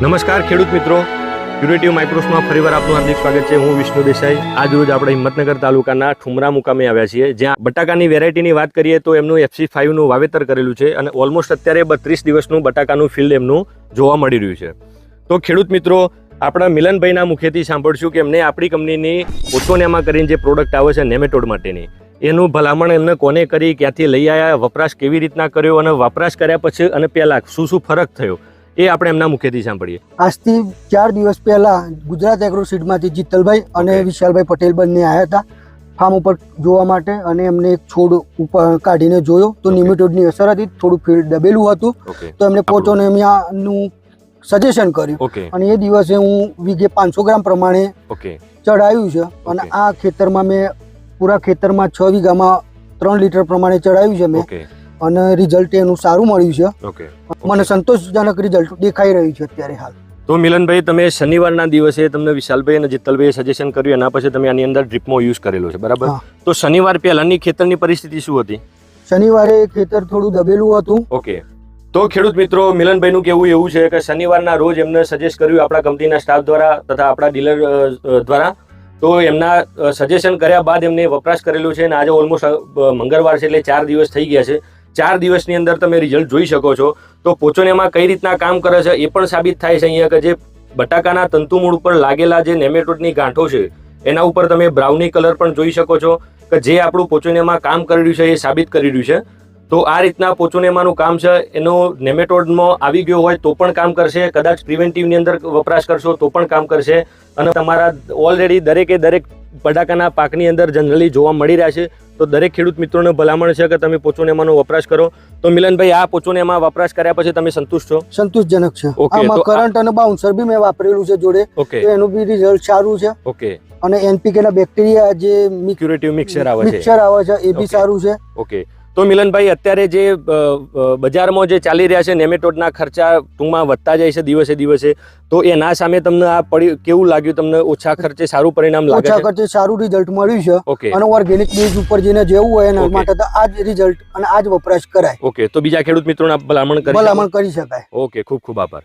નમસ્કાર ખેડૂત મિત્રો. ક્યુરેટિવ માઇક્રોસમાં ફરીવાર આપનું હાર્દિક સ્વાગત છે. હું વિષ્ણુ દેસાઈ. આજ રોજ આપણે હિંમતનગર તાલુકાના ઠુમરા મુકામે આવ્યા છીએ. જ્યાં બટાકાની વેરાયટીની વાત કરીએ તો એમનું એફસી ફાઈવનું વાવેતર કરેલું છે અને ઓલમોસ્ટ અત્યારે બત્રીસ દિવસનું બટાકાનું ફિલ્ડ એમનું જોવા મળી રહ્યું છે. તો ખેડૂત મિત્રો, આપણા મિલનભાઈના મુખેથી સાંભળશું કે એમને આપણી કંપનીની ઓટોનેમા કરીને જે પ્રોડક્ટ આવે છે નેમેટોડ માટેની, એનું ભલામણ એમને કોને કરી, ક્યાંથી લઈ આવ્યા વપરાશ કેવી રીતના કર્યો અને વપરાશ કર્યા પછી અને પહેલાં શું શું ફરક થયો? એ આપણે એમના મુખેથી સાંભળીએ. આજથી ચાર દિવસ પહેલા ગુજરાત એગ્રો સીડમાંથી જીતલભાઈ અને વિશાલભાઈ પટેલ બંને આવ્યા હતા ફાર્મ ઉપર જોવા માટે અને એમને એક છોડ ઉપર કાઢીને જોયો. તો. નિમિટોડની અસર હતી થોડું ફીલ્ડ દબેલું હતું. તો એમને પોચોનેમિયાનું સજેશન કર્યું. અને એ દિવસે હું વીઘે પાંચસો ગ્રામ પ્રમાણે ચડાવ્યું છે. અને આ ખેતરમાં મેં પૂરા ખેતરમાં છ વીઘામાં ત્રણ લીટર પ્રમાણે ચડાવ્યું છે મેં. અને રિઝલ્ટ એનું સારું મળ્યું છે. ઓકે મને સંતોષજનક રિઝલ્ટ દેખાઈ રહ્યું છે અત્યારે હાલ. તો મિલનભાઈ તમે શનિવારના દિવસે તમને વિશાલભાઈ અને જીતલભાઈએ સજેશન કર્યું એના પછી તમે આની અંદર ડ્રીપમાં યુઝ કરેલો છે બરાબર? તો શનિવાર પહેલાની ખેતરની પરિસ્થિતિ શું હતી? શનિવારે ખેતર થોડું દબેલું હતું. ઓકે તો ખેડૂત મિત્રો મિલનભાઈનું કહેવું એવું છે કે શનિવારના રોજ એમને સજેસ્ટ કર્યું આપણા કંપનીના સ્ટાફ દ્વારા તથા આપણા ડીલર દ્વારા. તો એમના સજેશન કર્યા બાદ એમને વપરાશ કરેલું છે અને આજે ઓલમોસ્ટ મંગળવાર છે એટલે ચાર દિવસ થઈ ગયા છે. ચાર દિવસની અંદર તમે રિઝલ્ટ જોઈ શકો છો. તો પોચોનેમાં કઈ રીતના કામ કરે છે એ પણ સાબિત થાય છે અહીંયા કે જે બટાકાના તંતુમૂળ ઉપર લાગેલા જે નેમેટોડની ગાંઠો છે, એના ઉપર તમે બ્રાઉની કલર પણ જોઈ શકો છો કે જે આપણું પોચોનેમાં કામ કરી રહ્યું છે એ સાબિત કરી રહ્યું છે. તો આ રીતના પોચોનેમાનું કામ છે, એનો નેમેટોડમાં આવી ગયો હોય તો પણ કામ કરશે, કદાચ પ્રિવેન્ટિવની અંદર વપરાશ કરશો તો પણ કામ કરશે. અને તમારા ઓલરેડી દરેકે દરેક બટાકાના પાકની અંદર જનરલી જોવા મળી રહ્યા છે તો દરેક ખેડૂત મિત્રોને ભલામણ છે કે તમે પોચોનેમાનો વપરાશ કરો. તો મિલનભાઈ આ પોચોનેમા વપરાશ કર્યા પછી તમે સંતુષ્ટ છો? સંતોષજનક છે. આમાં કરંટ અને બાઉન્સર બી મેં વાપરેલું છે જોડે. તો એનું બી રિઝલ્ટ સારું છે. ઓકે. અને એનપીકે ના બેક્ટેરિયા જે ક્યુરેટિવ મિક્સર આવે છે. મિક્સર આવે છે એ બી સારું છે. ઓકે. તો મિલનભાઈ અત્યારે જે બજારમાં જે ચાલી રહ્યા છે નેમેટોડના ખર્ચા ટૂંકમાં વધતા જાય છે દિવસે દિવસે તો એના સામે તમને આ પડી કેવું લાગ્યું તમને? ઓછા ખર્ચે સારું પરિણામ લાગે ઓછા ખર્ચે સારું રિઝલ્ટ મળ્યું છે. અને ઓર્ગેનિક બેઝ ઉપર જેને જેવું હોય એના માટે તો આ જ રિઝલ્ટ અને આ જ વપરાશ કરાય. ઓકે તો બીજા ખેડૂત મિત્રોને ભલામણ કરી ભલામણ કરી શકાય. ઓકે ખૂબ ખૂબ આભાર.